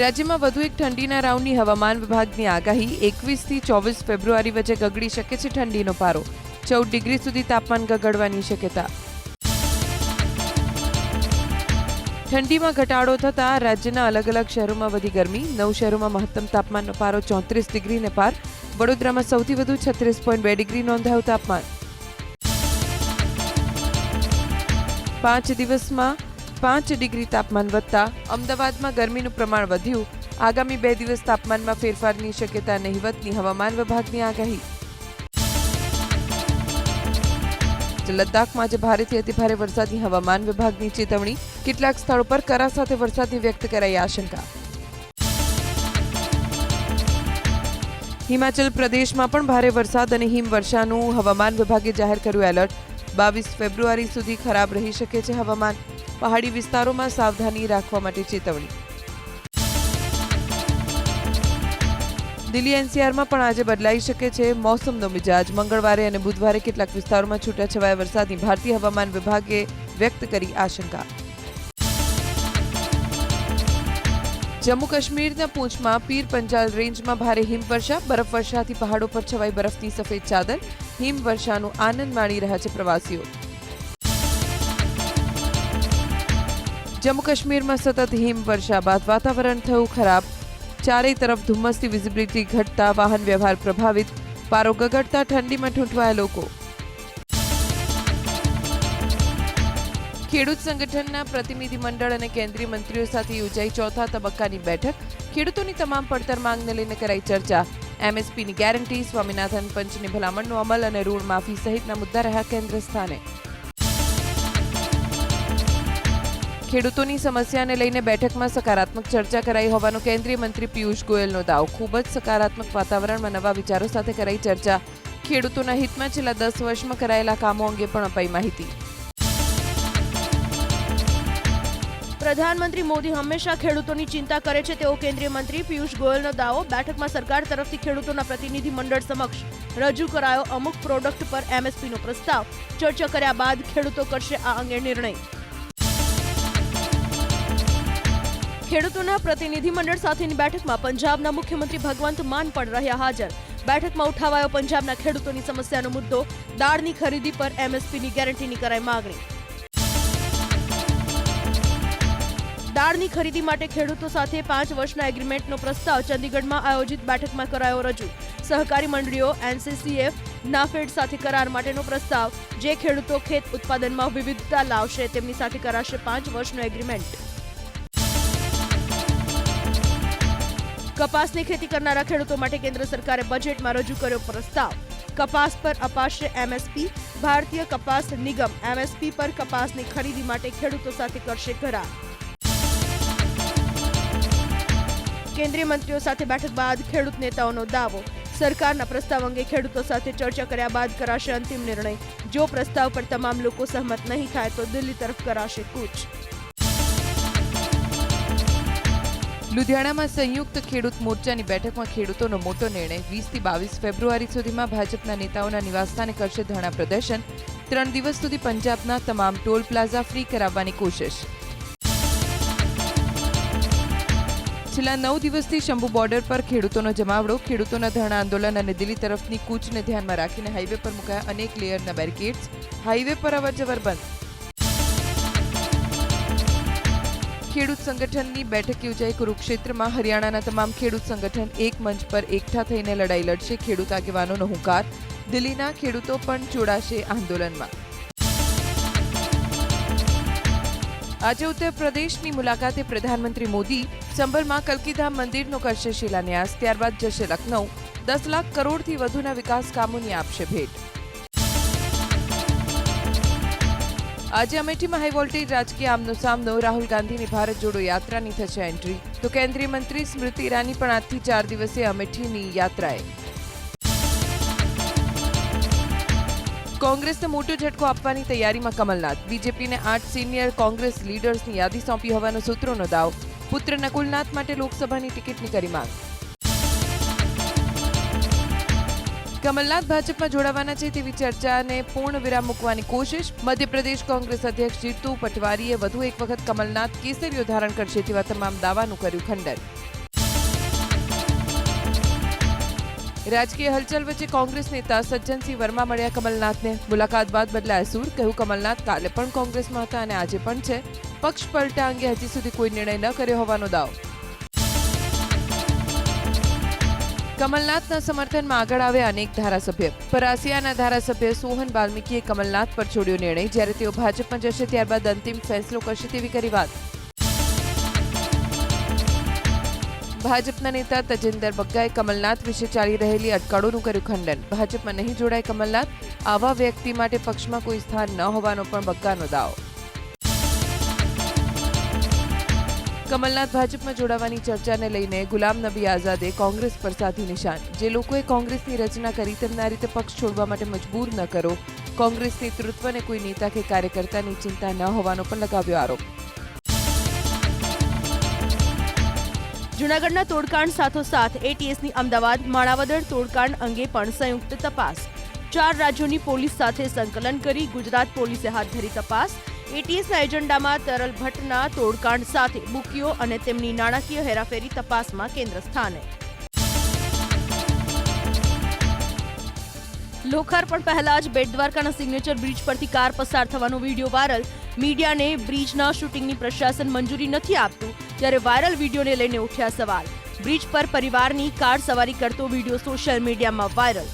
રાજ્યમાં વધુ એક ઠંડીના રાઉન્ડની હવામાન વિભાગની આગાહી એકવીસથી ચોવીસ ફેબ્રુઆરી વચ્ચે ગગડી શકે છે ઠંડીનો પારો. ચૌદ ડિગ્રી સુધી તાપમાન ગગડવાની શક્યતા. ઠંડીમાં ઘટાડો થતાં રાજ્યના અલગ અલગ શહેરોમાં વધી ગરમી. નવ શહેરોમાં મહત્તમ તાપમાનનો પારો ચોત્રીસ ડિગ્રીને પાર. વડોદરામાં સૌથી વધુ છત્રીસ પોઈન્ટ બે ડિગ્રી નોંધાયું તાપમાન. પાંચ દિવસમાં પાંચ ડિગ્રી તાપમાન વધતા અમદાવાદમાં ગરમીનું પ્રમાણ વધ્યું. આગામી બે દિવસ તાપમાનમાં ફેરફારની શક્યતા નહીવતની હવામાન વિભાગની આગાહી. લદ્દાખમાં આજે ભારેથી અતિભારે વરસાદની હવામાન વિભાગની ચેતવણી. કેટલાક સ્થળો પર કરા સાથે વરસાદની વ્યક્ત કરાઈ આશંકા. હિમાચલ પ્રદેશમાં પણ ભારે વરસાદ અને હિમવર્ષાનું હવામાન વિભાગે જાહેર કર્યું એલર્ટ. બાવીસ ફેબ્રુઆરી સુધી ખરાબ રહી શકે છે હવામાન. પહાડી વિસ્તારોમાં સાવધાની રાખવા માટે ચેતવણી. દિલ્હી એનસીઆરમાં પણ આજે બદલાઈ શકે છે મોસમનો મિજાજ. મંગળવારે અને બુધવારે કેટલાક વિસ્તારોમાં છૂટાછવાયા વરસાદની ભારતીય હવામાન વિભાગે વ્યક્ત કરી આશંકા. જમ્મુ કાશ્મીરના પૂંછમાં પીર પંજાલ રેન્જમાં ભારે હિમવર્ષા. બરફવર્ષાથી પહાડો પર છવાઈ બરફની સફેદ ચાદર. હિમવર્ષાનો આનંદ માણી રહ્યા છે પ્રવાસીઓ. જમ્મુ કાશ્મીરમાં સતત હિમવર્ષા બાદ વાતાવરણ થયું ખરાબ. ચારેય તરફ ધુમ્મસથી વિઝિબિલિટી ઘટતા વાહન વ્યવહાર પ્રભાવિત. પારો ગગડતા ઠંડીમાં ઠૂંઠવાયા લોકો. ખેડૂત સંગઠનના પ્રતિનિધિ મંડળ અને કેન્દ્રીય મંત્રીઓ સાથે યોજાઈ ચોથા તબક્કાની બેઠક. ખેડૂતોની તમામ પડતર માંગને લઈને કરાઈ ચર્ચા. એમએસપીની ગેરંટી, સ્વામિનાથન પંચની ભલામણનો અમલ અને ઋણ માફી સહિતના મુદ્દા રહ્યા કેન્દ્ર સ્થાને. ખેડૂતોની સમસ્યાને લઈને બેઠકમાં સકારાત્મક ચર્ચા કરાઈ હોવાનો કેન્દ્રીય મંત્રી પિયુષ ગોયલનો દાવ. ખૂબ જ સકારાત્મક વાતાવરણમાં નવા વિચારો સાથે કરાઈ ચર્ચા. ખેડૂતોના હિતમાં છેલ્લા દસ વર્ષમાં કરાયેલા કામો અંગે પણ અપાઈ માહિતી. પ્રધાનમંત્રી મોદી હંમેશા ખેડૂતોની ચિંતા કરે છે. તેવો કેન્દ્રીય મંત્રી પિયુષ ગોયલનો દાવો બેઠકમાં સરકાર તરફથી ખેડૂતોના પ્રતિનિધિ મંડળ સમક્ષ રજૂ કરાયો. અમુક પ્રોડક્ટ પર એમએસપીનો પ્રસ્તાવ. ચર્ચા કર્યા બાદ ખેડૂતો કરશે આ અંગે નિર્ણય. ખેડૂતોના પ્રતિનિધિ મંડળ સાથેની બેઠકમાં પંજાબના મુખ્યમંત્રી ભગવંત માન પણ રહ્યા હાજર. બેઠકમાં ઉઠાવાયો પંજાબના ખેડૂતોની સમસ્યાનો મુદ્દો, દાળની ખરીદી પર એમએસપીની ગેરંટીની કરાઈ માગણી. દાળની ખરીદી માટે ખેડૂતો સાથે પાંચ વર્ષના એગ્રીમેન્ટનો પ્રસ્તાવ ચંદીગઢમાં આયોજિત બેઠકમાં કરાયો રજૂ. સહકારી મંડળીઓ, એનસીસીએફ, નાફેડ સાથે કરાર માટેનો પ્રસ્તાવ, જે ખેડૂતો ખેત ઉત્પાદનમાં વિવિધતા લાવશે, તેમની સાથે કરાશે પાંચ વર્ષનો એગ્રીમેન્ટ. કપાસની ખેતી કરનારા ખેડૂતો માટે કેન્દ્ર સરકારે બજેટમાં રજૂ કર્યો પ્રસ્તાવ. કપાસ પર અપાશે એમએસપી, ભારતીય કપાસ નિગમ એમએસપી પર કપાસની ખરીદી માટે ખેડૂતો સાથે કરશે કરાર. કેન્દ્રીય મંત્રીઓ સાથે બેઠક બાદ ખેડૂત નેતાઓનો દાવો. સરકારના પ્રસ્તાવ અંગે ખેડૂતો સાથે ચર્ચા કર્યા બાદ કરાશે અંતિમ નિર્ણય. જો પ્રસ્તાવ પર તમામ લોકો સહમત નહીં થાય તો દિલ્હી તરફ કરાશે કૂચ. લુધિયાણામાં સંયુક્ત ખેડૂત મોરચાની બેઠકમાં ખેડૂતોનો મોટો નિર્ણય. વીસથી બાવીસ ફેબ્રુઆરી સુધીમાં ભાજપના નેતાઓના નિવાસસ્થાને કરશે ધરણા પ્રદર્શન. ત્રણ દિવસ સુધી પંજાબના તમામ ટોલ પ્લાઝા ફ્રી કરાવવાની કોશિશ. છેલ્લા નવ દિવસથી શંભુ બોર્ડર પર ખેડૂતોનો જમાવડો, ખેડૂતોના ધરણા આંદોલન અને દિલ્હી તરફની કૂચને ધ્યાનમાં રાખીને હાઈવે પર મુકાયા અનેક લેયરના બેરિકેડ્સ. હાઈવે પર અવરજવર બંધ. ખેડૂત સંગઠનની બેઠક યોજાઈ કુરુક્ષેત્રમાં હરિયાણાના તમામ ખેડૂત સંગઠન એક મંચ પર એકઠા થઈને લડાઈ લડશે. ખેડૂત આગેવાનોનો હુંકાર. દિલ્હીના ખેડૂતો પણ જોડાશે આંદોલનમાં. આજે ઉત્તર પ્રદેશની મુલાકાતે પ્રધાનમંત્રી મોદી સંભલમાં કલકીધામ મંદિરનો કરશે શિલાન્યાસ, ત્યારબાદ જશે લખનઉ દસ લાખ કરોડથી વધુના વિકાસ કામોની આપશે ભેટ. આજે અમેઠીમાં હાઈ વોલ્ટેજ રાજકીય આમનો સામનો. રાહુલ ગાંધીની ભારત જોડો યાત્રાની થશે એન્ટ્રી તો કેન્દ્રીય મંત્રી સ્મૃતિ ઈરાની પણ આજથી ચાર દિવસે અમેઠીની યાત્રાએ. કોંગ્રેસને મોટો ઝટકો આપવાની તૈયારીમાં કમલનાથ. બીજેપીને આઠ સિનિયર કોંગ્રેસ લીડર્સની યાદી સોંપી હોવાનો સૂત્રોનો દાવ. પુત્ર નકુલનાથ માટે લોકસભાની ટિકિટની કરી માંગ. કમલનાથ ભાજપમાં જોડાવાના છે તેવી ચર્ચાને પૂર્ણ વિરામ મૂકવાની કોશિશ. મધ્યપ્રદેશ કોંગ્રેસ અધ્યક્ષ જીતુ પટવારીએ વધુ એક વખત કમલનાથ કેસરીઓ ધારણ કરશે તેવા તમામ દાવાનું કર્યું ખંડન. રાજકીય હલચલ વચ્ચે કોંગ્રેસ નેતા સજ્જનસિંહ વર્મા મળ્યા કમલનાથને. મુલાકાત બાદ બદલાયા સૂર, કહ્યું કમલનાથ, કાલે પણ કોંગ્રેસમાં હતા અને આજે પણ છે. પક્ષ પલટા અંગે હજી સુધી કોઈ નિર્ણય ન કર્યો હોવાનો દાવો. કમલનાથના સમર્થનમાં આગળ આવ્યા અનેક ધારાસભ્ય. પરાસિયાના ધારાસભ્ય સોહન વાલ્મીકીએ કમલનાથ પર છોડ્યો નિર્ણય. જ્યારે તેઓ ભાજપમાં જશે, ત્યારબાદ અંતિમ ફેસલો કરશે તેવી કરી વાત. ભાજપના નેતા તજેન્દર બગ્ગાએ કમલનાથ વિશે ચાલી રહેલી અટકળોનું કર્યું ખંડન. ભાજપમાં નહીં જોડાય કમલનાથ, આવા વ્યક્તિ માટે પક્ષમાં કોઈ સ્થાન ન હોવાનો પણ બગ્ગાનો દાવો. કમલનાથ ભાજપમાં જોડાવાની ચર્ચાને લઈને ગુલામ નબી આઝાદે કોંગ્રેસ પર સાધી નિશાન. જે લોકોએ કોંગ્રેસની રચના કરી તેમને રીતે પક્ષ છોડવા માટે મજબૂર ન કરો. કોંગ્રેસ નેતૃત્વને કોઈ નેતા કે કાર્યકર્તાની ચિંતા ન હોવાનો પણ લગાવ્યો આરોપ. જૂનાગઢના તોડકાંડ સાથોસાથ એટીએસની અમદાવાદ, માણાવદર તોડકાંડ અંગે પણ સંયુક્ત તપાસ. ચાર રાજ્યોની પોલીસ સાથે સંકલન કરી ગુજરાત પોલીસે હાથ ધરી તપાસ. એટીએસના એજન્ડામાં તરલ ભટ્ટના તોડકાંડ સાથે બુકીઓ અને તેમની નાણાકીય હેરાફેરી તપાસમાં કેન્દ્ર સ્થાને. લોકાર્પણ પહેલા જ બેટ દ્વારકાના સિગ્નેચર બ્રિજ પરથી કાર પસાર થવાનો વીડિયો વાયરલ. મીડિયાને બ્રિજના શૂટિંગની પ્રશાસન મંજૂરી નથી આપતું, ત્યારે વાયરલ વિડીયોને લઈને ઉઠ્યા સવાલ. બ્રિજ પર પરિવારની કાર સવારી કરતો વીડિયો સોશિયલ મીડિયામાં વાયરલ.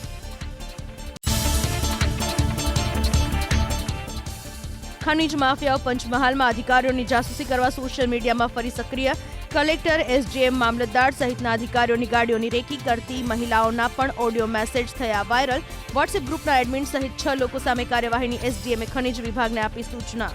ખનીજ માફિયાઓ પંચમહાલમાં અધિકારીઓની જાસૂસી કરવા સોશિયલ મીડિયામાં ફરી સક્રિય. કલેક્ટર એસડીએમ મામલતદાર સહિતના અધિકારીઓની ગાડીઓની રેકી કરતી મહિલાઓના પણ ઓડિયો મેસેજ થયા વાયરલ. વોટ્સએપ ગ્રુપના એડમિન સહિત છ લોકો સામે કાર્યવાહીની એસડીએમએ ખનીજ વિભાગને આપી સૂચના.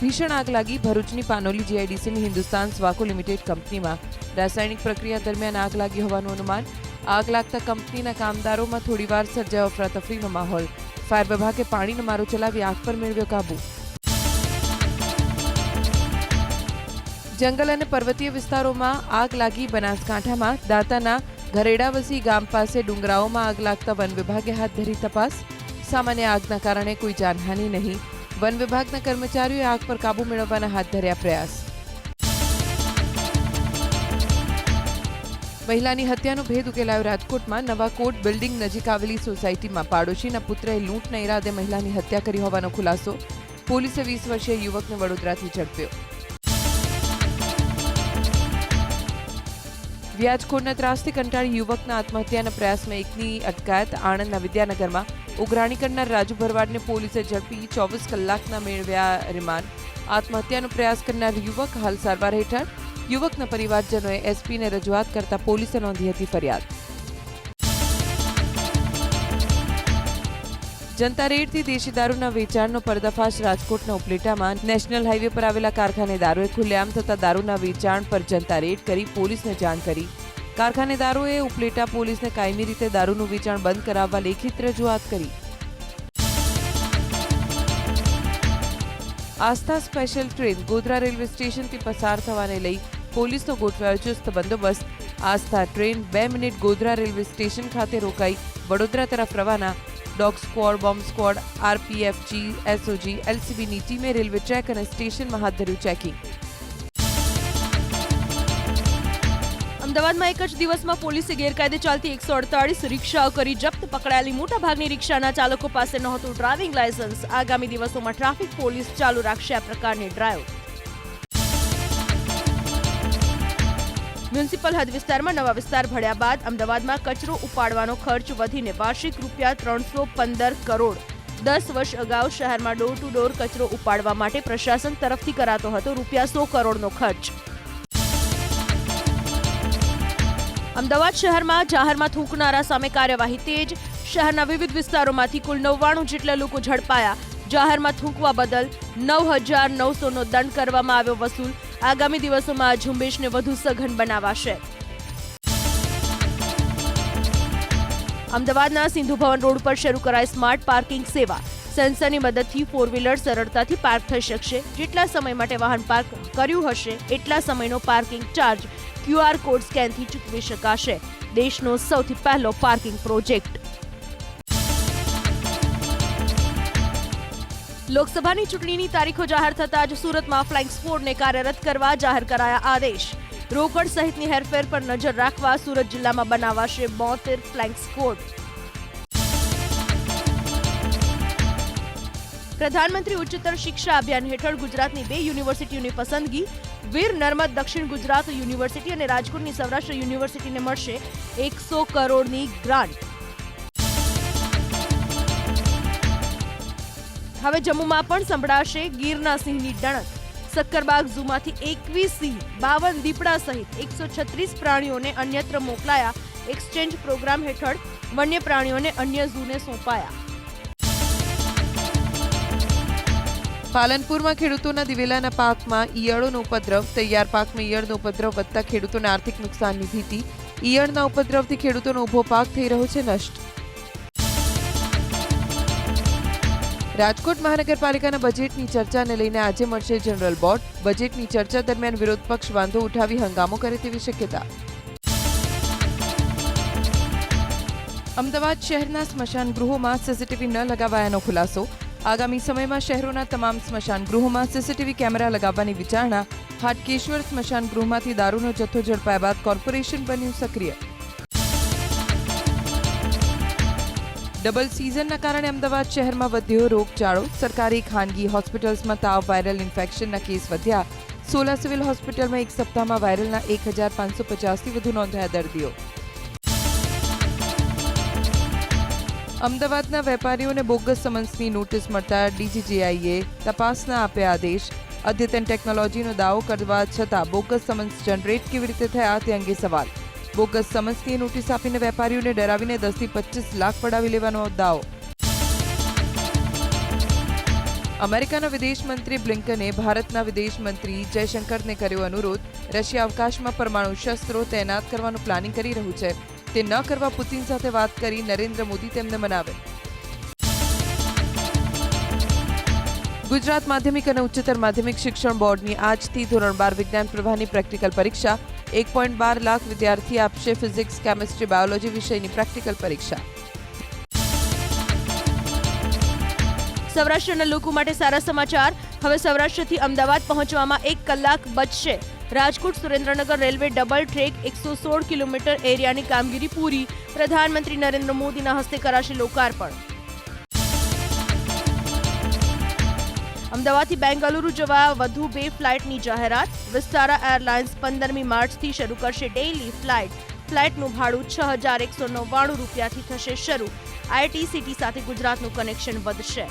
ભીષણ આગ લાગી ભરૂચની પાનોલી જીઆઈડીસીની હિન્દુસ્તાન સ્વાકો લિમિટેડ કંપનીમાં. રાસાયણિક પ્રક્રિયા દરમિયાન આગ લાગી હોવાનું અનુમાન. આગ લાગતા કંપનીના કામદારોમાં થોડીવાર સર્જાયો અફરાતફરીનો માહોલ. ફાયર વિભાગે પાણીનો મારો ચલાવી આગ પર મેળવ્યો કાબુ. જંગલ અને પર્વતીય વિસ્તારોમાં આગ લાગી બનાસકાંઠામાં. દાંતાના ઘરેડાવસી ગામ પાસે ડુંગરાઓમાં આગ લાગતા વન વિભાગે હાથ ધરી તપાસ. સામાન્ય આગના કારણે કોઈ જાનહાનિ નહીં. વન વિભાગના કર્મચારીઓએ આગ પર કાબુ મેળવવાના હાથ ધર્યા પ્રયાસ. મહિલાની હત્યાનો ભેદ ઉકેલાયો રાજકોટમાં. નવા કોટ બિલ્ડિંગ નજીક આવેલી સોસાયટીમાં પાડોશીના પુત્રએ લૂંટના ઈરાદે મહિલાની હત્યા કરી હોવાનો ખુલાસો. પોલીસે વીસ વર્ષીય યુવકને વડોદરાથી ઝડપ્યો. વ્યાજખોરના ત્રાસથી કંટાળી યુવકના આત્મહત્યાના પ્રયાસમાં એકની અટકાયત. આણંદના વિદ્યાનગરમાં ઉઘરાણી કરનાર રાજુ ભરવાડને પોલીસે ઝડપી ચોવીસ કલાકના મેળવ્યા રિમાન્ડ. આત્મહત્યાનો પ્રયાસ કરનાર યુવક હાલ સારવાર હેઠળ. યુવકના પરિવારજનોએ એસપીને રજૂઆત કરતા પોલીસે નોંધી હતી ફરિયાદ. જનતા રેડથી દેશી દારૂના વેચાણનો પર્દાફાશ રાજકોટના ઉપલેટામાં નેશનલ હાઈવે પર આવેલા કારખાનેદારોએ ખુલ્લેઆમ થતા દારૂના વેચાણ પર જનતા રેડ કરી પોલીસને જાણ કરી. કારખાનેદારોએ ઉપલેટા પોલીસને કાયમી રીતે દારૂનું વેચાણ બંધ કરાવવા લેખિત રજૂઆત કરી. Aastha special train Godhra railway સ્ટેશનથી પસાર થવાને લઈ પોલીસનો ગોઠવાયો ચુસ્ત બંદોબસ્ત. આસ્થા ટ્રેન બે મિનિટ ગોધરા રેલવે સ્ટેશન ખાતે રોકાઈ વડોદરા તરફ રવાના dog squad bomb squad RPFG SOG એલસીબીની ટીમે રેલવે ટ્રેક અને સ્ટેશનમાં હાથ ધર્યું ચેકિંગ અમદાવાદમાં એક જ દિવસમાં પોલીસે ગેરકાયદે ચાલતી એકસો અડતાળીસ રિક્ષાઓ કરી જપ્ત, પકડાયેલી મોટાભાગની રિક્ષાના ચાલકો પાસે નહોતું ડ્રાઇવિંગ લાયસન્સ. આગામી દિવસોમાં ટ્રાફિક પોલીસ ચાલુ રાખશે આ પ્રકારની ડ્રાઈવ મ્યુનિસિપલ હદ વિસ્તારમાં નવા વિસ્તાર ભળ્યા બાદ અમદાવાદમાં કચરો ઉપાડવાનો ખર્ચ વધીને વાર્ષિક રૂપિયા ત્રણસો પંદર કરોડ. દસ વર્ષ અગાઉ શહેરમાં ડોર ટુ ડોર કચરો ઉપાડવા માટે પ્રશાસન તરફથી કરાતો હતો રૂપિયા સો કરોડનો ખર્ચ. અમદાવાદ શહેરમાં જાહેરમાં થૂંકનારા સામે કાર્યવાહી તેજ. શહેરના વિવિધ વિસ્તારોમાંથી કુલ નવ્વાણું જેટલા લોકો ઝડપાયા. જાહેરમાં થૂંકવા બદલ નવ હજાર નવસોનો દંડ કરવામાં આવ્યો વસૂલ. આગામી દિવસોમાં આ ઝુંબેશને વધુ સઘન બનાવાશે. અમદાવાદના સિંધુ ભવન રોડ પર શરૂ કરાઈ સ્માર્ટ પાર્કિંગ સેવા. સેન્સરની મદદથી ફોર વ્હીલર સરળતાથી પાર્ક થઈ શકશે. જેટલા સમય માટે વાહન પાર્ક કર્યું હશે, એટલા સમયનો પાર્કિંગ ચાર્જ ક્યુઆર કોડ સ્કેનથી ચૂકવી શકાશે. દેશનો સૌથી પહેલો પાર્કિંગ પ્રોજેક્ટ લોકસભાની ચૂંટણીની તારીખો જાહેર થતાં જ સુરતમાં ફ્લાઇંગ સ્ક્વોડને કાર્યરત કરવા જાહેર કરાયા આદેશ. રોકડ સહિતની હેરફેર પર નજર રાખવા સુરત જિલ્લામાં બનાવાશે બોતેર ફ્લાઇંગ કોડ પ્રધાનમંત્રી ઉચ્ચતર શિક્ષા અભિયાન હેઠળ ગુજરાતની બે યુનિવર્સિટીઓની પસંદગી. વીર નર્મદ દક્ષિણ ગુજરાત યુનિવર્સિટી અને રાજકોટની સૌરાષ્ટ્ર યુનિવર્સિટીને મળશે એકસો કરોડની ગ્રાન્ટ. હવે જમ્મુમાં પણ સંભળાશે ગીરના સિંહની ડણક સક્કરબાગ ઝૂમાંથી એકવીસ સિંહ, બાવન દીપડા સહિત એકસો છત્રીસ પ્રાણીઓને અન્યત્ર મોકલાયા. એક્સચેન્જ પ્રોગ્રામ હેઠળ વન્ય પ્રાણીઓને અન્ય ઝૂને સોંપાયા. પાલનપુરમાં ખેડૂતોના દિવેલાના પાકમાં ઈયળોનો ઉપદ્રવ, તૈયાર પાકમાં ઈયળનો ઉપદ્રવ વધતા ખેડૂતોને આર્થિક નુકસાનની ભીતિ. ઈયળના ઉપદ્રવથી ખેડૂતોનો ઊભો પાક થઈ રહ્યો છે નષ્ટ. રાજકોટ મહાનગરપાલિકાના બજેટની ચર્ચાને લઈને આજે મળશે જનરલ બોર્ડ. બજેટની ચર્ચા દરમિયાન વિરોધ પક્ષ વાંધો ઉઠાવી હંગામો કરે તેવી શક્યતા. અમદાવાદ શહેરના સ્મશાન ગૃહોમાં સીસીટીવી ન લગાવાયાનો ખુલાસો. આગામી સમયમાં શહેરોના તમામ સ્મશાન ગૃહોમાં સીસીટીવી કેમેરા લગાવવાની વિચારણા હાટકેશ્વર સ્મશાન ગૃહમાંથી દારૂનો જથ્થો ઝડપાયા બાદ કોર્પોરેશન બન્યું સક્રિય. ડબલ સિઝનના કારણે અમદાવાદ શહેરમાં વધ્યો રોગચાળો. સરકારી ખાનગી હોસ્પિટલ્સમાં તાવ, વાયરલ ઇન્ફેક્શનના કેસ વધ્યા. સોલા સિવિલ હોસ્પિટલમાં એક સપ્તાહમાં વાયરલના એક હજાર પાંચસો પચાસથી વધુ નોંધાયા દર્દીઓ. અમદાવાદના વેપારીઓને બોગસ સમન્સની નોટિસ મળતા ડીજીજીઆઈએ તપાસના આપ્યા આદેશ. અદ્યતન ટેકનોલોજીનો દાવો કરવા છતાં બોગસ સમન્સ જનરેટ કેવી રીતે થયા તે અંગે સવાલ. બોગસ સમન્સની નોટિસ આપીને વેપારીઓને ડરાવીને દસથી પચીસ લાખ પડાવી લેવાનો દાવો. અમેરિકાના વિદેશ મંત્રી બ્લિન્કને ભારતના વિદેશ મંત્રી જયશંકરને કર્યો અનુરોધ. રશિયા અવકાશમાં પરમાણુ શસ્ત્રો તૈનાત કરવાનું પ્લાનિંગ કરી રહ્યું છે. તે ન કરવા પુતિન સાથે વાત કરી નરેન્દ્ર મોદી તેમને મનાવે. ગુજરાત માધ્યમિક અને ઉચ્ચતર માધ્યમિક શિક્ષણ બોર્ડની આજથી ધોરણ બાર વિજ્ઞાન પ્રવાહની પ્રેક્ટિકલ પરીક્ષા, એક પોઈન્ટ બાર લાખ વિદ્યાર્થી આપશે ફિઝિક્સ, કેમિસ્ટ્રી, બાયોલોજી વિષયની પ્રેક્ટિકલ પરીક્ષા. સૌરાષ્ટ્રના લોકો માટે સારા સમાચાર. હવે સૌરાષ્ટ્રથી અમદાવાદ પહોંચવામાં એક કલાક બચશે. Rajkot Surendranagar railway double track એકસો સોળ કિલોમીટર એરિયાની કામગીરી પૂરી. પ્રધાનમંત્રી નરેન્દ્ર મોદીના હસ્તે કરાશે લોકાર્પણ. અમદાવાદથી બેંગલુરુ જવા વધુ બે ફ્લાઇટની જાહેરાત. વિસ્તારા એરલાઇન્સ પંદરમી માર્ચથી શરૂ કરશે ડેઇલી ફ્લાઇટ. ફ્લાઇટનું ભાડું છ હજાર એકસો નવ્વાણું રૂપિયાથી થશે શરૂ. આઈટીસીટી સાથે ગુજરાતનું કનેક્શન વધશે.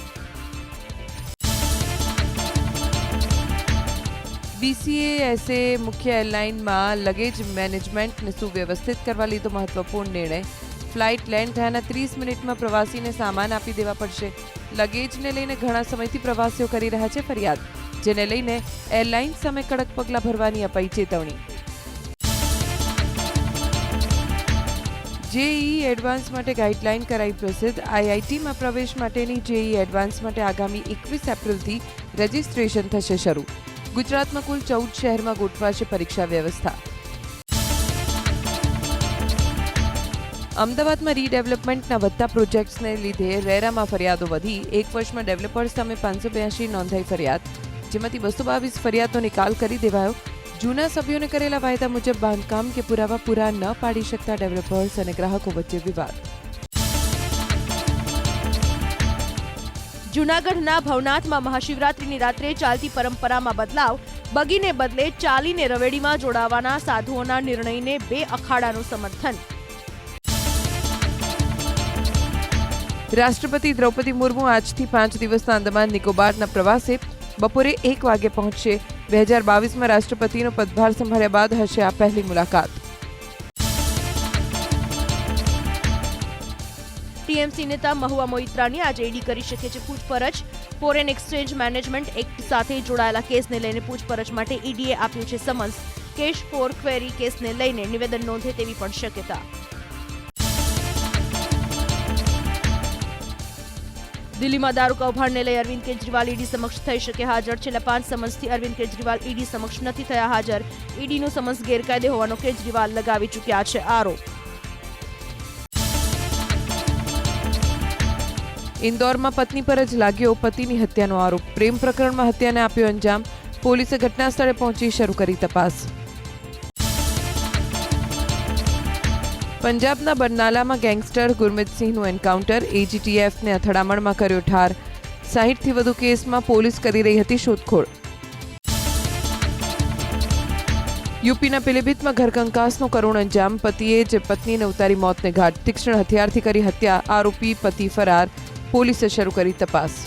બીસીએએસએ મુખ્ય એરલાઇનમાં લગેજ મેનેજમેન્ટને સુવ્યવસ્થિત કરવા લીધો મહત્વપૂર્ણ નિર્ણય. ફ્લાઇટ લેન્ડ થયાના ત્રીસ મિનિટમાં પ્રવાસીને સામાન આપી દેવા પડશે. લગેજને લઈને ઘણા સમયથી પ્રવાસીઓ કરી રહ્યા છે ફરિયાદ, જેને લઈને એરલાઇન્સ સામે કડક પગલાં ભરવાની અપાઈ ચેતવણી. જેઈ એડવાન્સ માટે ગાઈડલાઈન કરાઈ પ્રસિદ્ધ આઈઆઈટીમાં પ્રવેશ માટેની જેઈ એડવાન્સ માટે આગામી એકવીસ એપ્રિલથી રજિસ્ટ્રેશન થશે શરૂ. ગુજરાતમાં કુલ ચૌદ શહેરમાં ગોઠવાશે પરીક્ષા વ્યવસ્થા. અમદાવાદમાં રીડેવલપમેન્ટના વધતા પ્રોજેક્ટ્સને લીધે રેરામાં ફરિયાદો વધી. એક વર્ષમાં ડેવલપર્સ સામે પાંચસો બ્યાસી નોંધાઈ ફરિયાદ. જેમાંથી બસો બાવીસ ફરિયાદનો નિકાલ કરી દેવાયો. જૂના સભ્યોને કરેલા વાયદા મુજબ બાંધકામ કે પુરાવા પૂરા ન પાડી શકતા ડેવલપર્સ અને ગ્રાહકો વચ્ચે વિવાદ. જૂનાગઢના ભવનાથમાં મહાશિવરાત્રિની રાત્રે ચાલતી પરંપરામાં બદલાવ. બગીને બદલે ચાલીને રવેડીમાં જોડાવાના સાધુઓના નિર્ણયને બે અખાડાનું સમર્થન. રાષ્ટ્રપતિ દ્રૌપદી મુર્મુ આજથી પાંચ દિવસના અંદમાન નિકોબારના પ્રવાસે બપોરે એક વાગે પહોંચશે. બે હજાર બાવીસમાં રાષ્ટ્રપતિનો પદભાર સંભાળ્યા બાદ હશે આ પહેલી મુલાકાત. ટીએમસી નેતા મહુવા મોઇત્રાની આજે ઈડી કરી શકે છે પૂછપરછ. ફોરેન એક્સચેન્જ મેનેજમેન્ટ એક્ટ સાથે જોડાયેલા કેસને લઈને પૂછપરછ માટે ઈડીએ આપ્યું છે સમન્સ. કેશ ફોર ક્વેરી કેસને લઈને નિવેદન નોંધે તેવી પણ શક્યતા. દિલ્હીમાં દારૂ કૌભાંડને લઈ અરવિંદ કેજરીવાલ ઈડી સમક્ષ થઈ શકે હાજર. છેલ્લા પાંચ સમન્સથી અરવિંદ કેજરીવાલ ઈડી સમક્ષ નથી થયા હાજર. ઈડીનો સમન્સ ગેરકાયદે હોવાનો કેજરીવાલ લગાવી ચૂક્યા છે આરોપ. ઇન્દોરમાં પત્ની પર જ લાગ્યો પતિની હત્યાનો આરોપ. પ્રેમ પ્રકરણમાં હત્યાને આપ્યો અંજામ. પોલીસે ઘટના સ્થળે પહોંચી શરૂ કરી તપાસ. પંજાબના બરનાલામાં ગેંગસ્ટર ગુરમિતસિંહનું એન્કાઉન્ટર એજીટીએફને અથડામણમાં કર્યો ઠાર. સાહીઠથી વધુ કેસમાં પોલીસ કરી રહી હતી શોધખોળ. યુપીના પીલીભીતમાં ઘરકંકાસનો કરુણ અંજામ. પતિએ જે પત્નીને ઉતારી મોતને ઘાટ, તીક્ષ્ણ હથિયારથી કરી હત્યા, આરોપી પતિ ફરાર. પોલીસે શરૂ કરી તપાસ.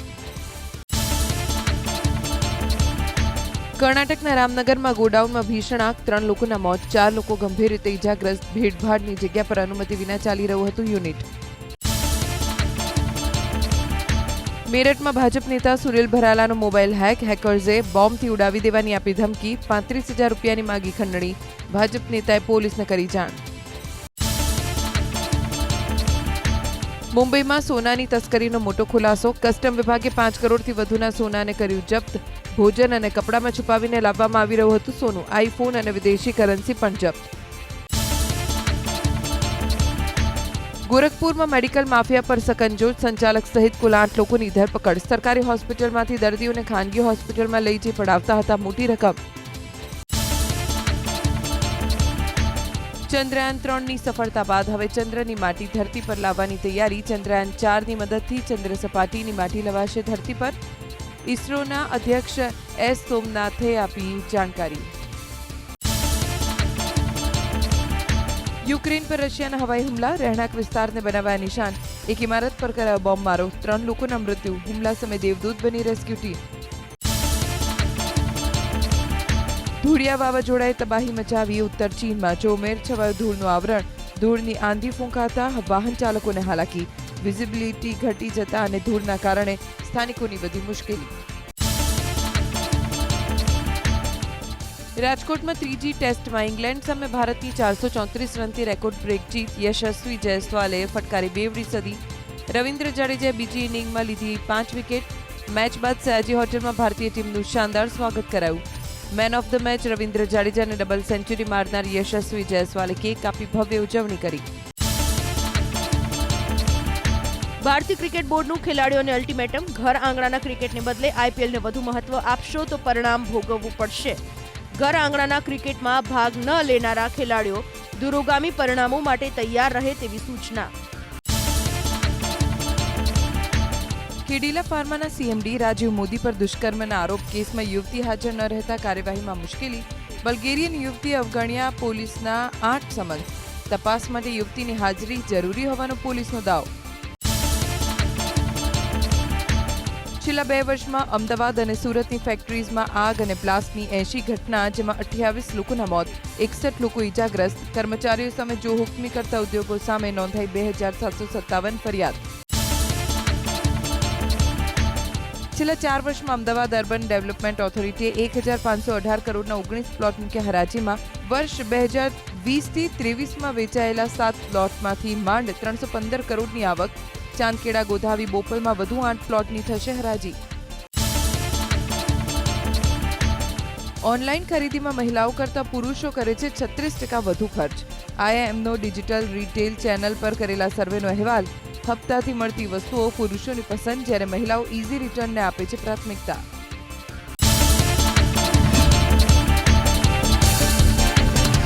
કર્ણાટકના રામનગરમાં ગોડાઉનમાં ભીષણ આગ, ત્રણ લોકોના મોત, ચાર લોકો ગંભીર રીતે ઇજાગ્રસ્ત ભીડભાડની જગ્યા પર અનુમતિ વિના ચાલી રહ્યું હતું યુનિટ. મેરઠમાં ભાજપ નેતા સુનિલ ભરાલાનો મોબાઈલ હેક, હેકર્સે બોમ્બથી ઉડાવી દેવાની આપી ધમકી, પાંત્રીસ હજાર રૂપિયાની માગી ખંડણી. ભાજપ નેતાએ પોલીસને કરી જાણ. મુંબઈમાં સોનાની તસ્કરીનો મોટો ખુલાસો. કસ્ટમ વિભાગે પાંચ કરોડથી વધુના સોનાને કર્યું જપ્ત. ભોજન અને કપડામાં છુપાવીને લાવવામાં આવી રહ્યું હતું સોનું. આઈફોન અને વિદેશી કરન્સી પણ જપ્ત. ગોરખપુરમાં મેડિકલ માફિયા પર સકંજો સંચાલક સહિત કુલ આઠ લોકોની ધરપકડ. સરકારી હોસ્પિટલમાંથી દર્દીઓને ખાનગી હોસ્પિટલમાં લઈ જઈ પડાવતા હતા મોટી રકમ. ચંદ્રયાન ત્રણની સફળતા બાદ હવે ચંદ્રની માટી ધરતી પર લાવવાની તૈયારી. ચંદ્રયાન ચારની મદદથી ચંદ્ર સપાટીની માટી લવાશે ધરતી પર. ઇસરોના અધ્યક્ષ એસ સોમનાથે આપી જાણકારી. યુક્રેન પર રશિયાના હવાઈ હુમલા, રહેણાંક વિસ્તારને બનાવ્યા નિશાન. એક ઇમારત પર કરાયો બોમ્બમારો ત્રણ લોકોના મૃત્યુ. હુમલા સમયે દેવદૂત બની રેસ્ક્યુ ટીમ. ધૂળિયા વાવાઝોડાએ તબાહી મચાવી ઉત્તર ચીનમાં ચોમેર છવાયું ધૂળનું આવરણ. ધૂળની આંધી ફૂંકાતા વાહન ચાલકોને હાલાકી. વિઝિબિલિટી ઘટી જતા અને ધૂળના કારણે સ્થાનિકોની વધી મુશ્કેલી. રાજકોટમાં ત્રીજી ટેસ્ટમાં ઇંગ્લેન્ડ સામે ભારતની ચારસો ચોત્રીસ રનથી રેકોર્ડ બ્રેક જીત. યશસ્વી જયસ્વાલે ફટકારી બેવડી સદી. રવિન્દ્ર જાડેજાએ બીજી ઇનિંગમાં લીધી પાંચ વિકેટ. મેચ બાદ સયાજી હોટેલમાં ભારતીય ટીમનું શાનદાર સ્વાગત કરાયું. Man of the match Ravindra જાડેજાને double century મારનાર યશસ્વી જયસ્વાલે કેક આપી ભવ્ય ઉજવણી કરી. ભારતીય ક્રિકેટ બોર્ડનું ખેલાડીઓને અલ્ટિમેટમ ઘર આંગણાના ક્રિકેટને બદલે આઈપીએલને વધુ મહત્વ આપશો તો પરિણામ ભોગવવું પડશે. ઘર આંગણાના ક્રિકેટમાં ભાગ ન લેનારા ખેલાડીઓ દુરોગામી પરિણામો માટે તૈયાર રહે તેવી સૂચના. કેડિલા ફાર્માના સીએમડી રાજીવ મોદી પર દુષ્કર્મના આરોપ કેસમાં યુવતી હાજર ન રહેતા કાર્યવાહીમાં મુશ્કેલી, બલ્ગેરિયન યુવતી અવગણ્યા પોલીસના આઠ સમન્સ. તપાસ માટે યુવતીની હાજરી જરૂરી હોવાનો પોલીસનો દાવો. છેલ્લા બે વર્ષમાં અમદાવાદ અને સુરતની ફેક્ટરીઝમાં આગ અને બ્લાસ્ટની એંશી ઘટના, જેમાં અઠ્યાવીસ લોકોના મોત, એકસઠ લોકો ઇજાગ્રસ્ત કર્મચારીઓ સામે જો હુકમી કરતા ઉદ્યોગો સામે નોંધાઈ બે હજાર સાતસો સત્તાવન ફરિયાદ. છેલ્લા ચાર વર્ષમાં અમદાવાદ અર્બન ડેવલપમેન્ટ ઓથોરિટીએ એક હજાર પાંચસો અઢાર કરોડના ઓગણીસ પ્લોટ મૂક્યા હરાજીમાં વર્ષ બે હજાર વીસથી ત્રેવીસમાં વેચાયેલા સાત પ્લોટમાંથી માંડ ત્રણસો પંદર કરોડની આવક. ચાંદકેડા ગોધાવી, બોપલમાં વધુ આઠ પ્લોટની થશે હરાજી. ઓનલાઈન ખરીદીમાં મહિલાઓ કરતાં પુરુષો કરે છે છત્રીસ ટકા વધુ ખર્ચ. આઈએમનો ડિજિટલ રિટેલ ચેનલ પર કરેલા સર્વેનો અહેવાલ હપ્તાથી મળતી વસ્તુઓ પુરુષોની પસંદ જ્યારે મહિલાઓ ઇઝી રિટર્નને આપે છે પ્રાથમિકતા.